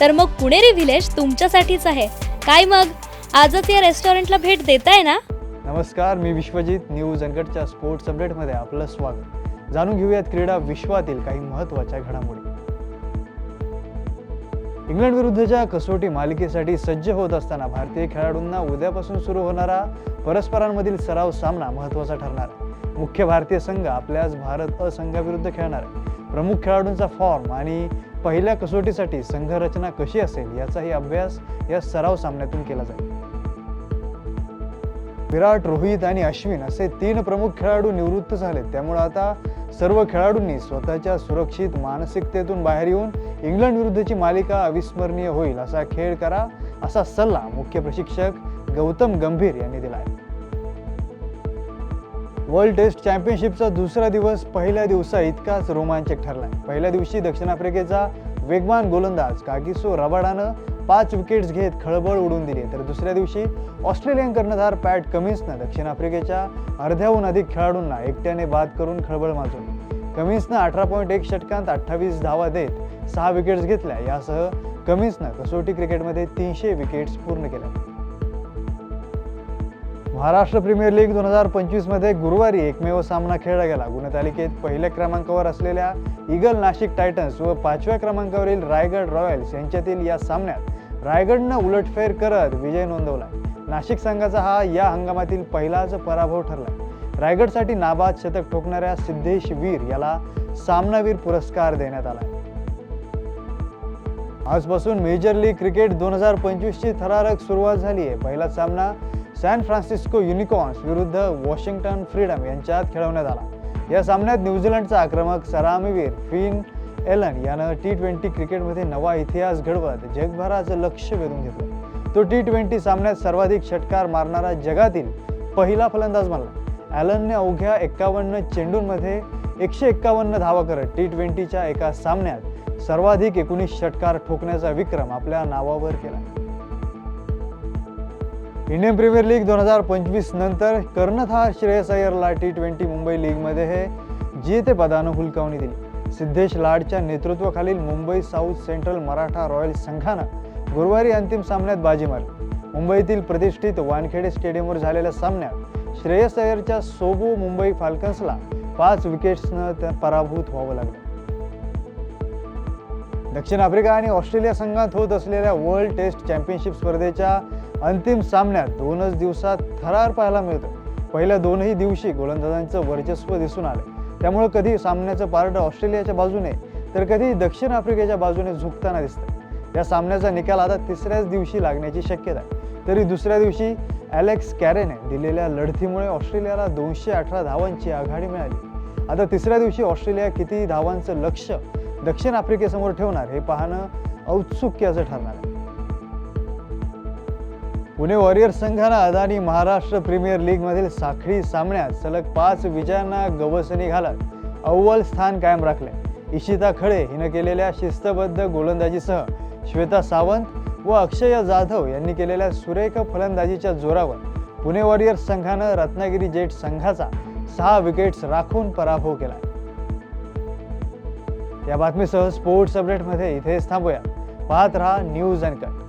तर मग पुणेरी व्हिलेज तुमच्यासाठीच आहे. काय मग? आजच या रेस्टॉरंटला भेट देताय ना? नमस्कार मी विश्वजित न्यूज अनकटच्या स्पोर्ट्स अपडेटमध्ये आपलं स्वागत. जाणून घेऊयात क्रीडा विश्वातील काही महत्त्वाच्या घडामोडी. इंग्लंड विरुद्धच्या कसोटी मालिकेसाठी सज्ज होत असताना भारतीय खेळाडूंना उद्यापासून सुरू होणारा परस्परांमधील सराव सामना महत्त्वाचा ठरणार. आहे मुख्य भारतीय संघ आपल्याच भारत अ संघाविरुद्ध खेळणार. आहे प्रमुख खेळाडूंचा फॉर्म आणि पहिल्या कसोटीसाठी संघरचना कशी असेल याचाही अभ्यास या सराव सामन्यातून केला जाईल. विराट रोहित आणि अश्विन असे तीन प्रमुख खेळाडू निवृत्त झालेत त्यामुळे आता सर्व खेळाडूंनी स्वतःच्या सुरक्षित मानसिकतेतून बाहेर येऊन इंग्लंड विरुद्धची मालिका अविस्मरणीय होईल असा खेळ करा असा सल्ला मुख्य प्रशिक्षक गौतम गंभीर यांनी दिला आहे. वर्ल्ड टेस्ट चॅम्पियनशिपचा दुसरा दिवस पहिल्या दिवसा इतकाच रोमांचक ठरला पहिल्या दिवशी दक्षिण आफ्रिकेचा वेगवान गोलंदाज कागिसो रबाडानं पाच विकेट्स घेत खळबळ उडवून दिली. तर दुसऱ्या दिवशी ऑस्ट्रेलियन कर्णधार पॅट कमिन्सनं दक्षिण आफ्रिकेच्या अर्ध्याहून अधिक खेळाडूंना एकट्याने बाद करून खळबळ माजवली. कमिन्सनं अठरा पॉईंट एक षटकांत अठ्ठावीस धावा देत सहा विकेट्स घेतल्या. यासह कमिन्सनं कसोटी क्रिकेटमध्ये तीनशे विकेट्स पूर्ण केल्या. महाराष्ट्र प्रीमियर लीग दोन हजार पंचवीसमध्ये गुरुवारी एकमेव सामना खेळला गेला. गुणतालिकेत पहिल्या क्रमांकावर असलेल्या ईगल नाशिक टायटन्स व पाचव्या क्रमांकावरील रायगड रॉयल्स यांच्यातील या सामन्यात रायगडनं उलटफेर करत विजय नोंदवला. नाशिक संघाचा हा या हंगामातील पहिलाच पराभव ठरला. रायगडसाठी नाबाद शतक ठोकणाऱ्या सिद्धेश वीर याला सामनावीर पुरस्कार देण्यात आला. आजपासून मेजर लीग क्रिकेट दोन हजार पंचवीसची थरारक सुरुवात झाली आहे पहिला सामना सॅन फ्रान्सिस्को युनिकॉर्न्स विरुद्ध वॉशिंग्टन फ्रीडम यांच्यात खेळवण्यात आला. या सामन्यात न्यूझीलंडचा आक्रमक सरामीवीर फिन एलन यानं टी ट्वेंटी क्रिकेटमध्ये नवा इतिहास घडवत जगभराचं लक्ष वेधून घेतलं. तो टी ट्वेंटी सामन्यात सर्वाधिक षटकार मारणारा जगातील पहिला फलंदाज बनला. ॲलनने अवघ्या एक्कावन्न चेंडूंमध्ये एकशे एक्कावन्न धावा करत टी ट्वेंटीच्या एका सामन्यात सर्वाधिक एकोणीस षटकार ठोकण्याचा विक्रम आपल्या नावावर केला. इंडियन प्रीमियर लीग दोन हजार पंचवीस नंतर कर्णधार श्रेयस अय्यरला टी ट्वेंटी मुंबई लीगमध्ये हे जेतेपदानं हुलकावणी दिली. सिद्धेश लाडच्या नेतृत्वाखालील Mumbai south central Maratha royals संघानं गुरुवारी अंतिम सामन्यात बाजी मारली. मुंबईतील प्रतिष्ठित वानखेडे स्टेडियमवर झालेल्या सामन्यात श्रेयस अय्यरच्या सोबो मुंबई फाल्कन्सला पाच विकेट्सनं त्या पराभूत व्हावं लागलं. दक्षिण आफ्रिका आणि ऑस्ट्रेलिया संघात होत असलेल्या वर्ल्ड टेस्ट चॅम्पियनशिप स्पर्धेच्या अंतिम सामन्यात दोनच दिवसात थरार पाहायला मिळतं पहिल्या दोनही दिवशी गोलंदाजांचं वर्चस्व दिसून आलं त्यामुळे कधी सामन्याचं पारडं ऑस्ट्रेलियाच्या बाजूने तर कधी दक्षिण आफ्रिकेच्या बाजूने झुकताना दिसतं या सामन्याचा निकाल आता तिसऱ्याच दिवशी लागण्याची शक्यता आहे. तरी दुसऱ्या दिवशी ॲलेक्स कॅरेने दिलेल्या लढतीमुळे ऑस्ट्रेलियाला दोनशे अठरा धावांची आघाडी मिळाली. आता तिसऱ्या दिवशी ऑस्ट्रेलिया किती धावांचं लक्ष दक्षिण आफ्रिकेसमोर ठेवणार हे पाहणं औत्सुक्याचं ठरणार आहे. पुणे वॉरियर्स संघानं अदानी महाराष्ट्र प्रीमियर लीगमधील साखळी सामन्यात सलग पाच विजयांना गवसणी घालत अव्वल स्थान कायम राखले. इशिता खळे हिनं केलेल्या शिस्तबद्ध गोलंदाजीसह श्वेता सावंत व अक्षय जाधव यांनी केलेल्या सुरेख फलंदाजीच्या जोरावर पुणे वॉरियर्स संघानं रत्नागिरी जेट संघाचा सहा विकेट्स राखून पराभव केला. या बातमीसह स्पोर्ट्स अपडेटमध्ये इथेच थांबूया. पाहत रहा न्यूज अँड कट.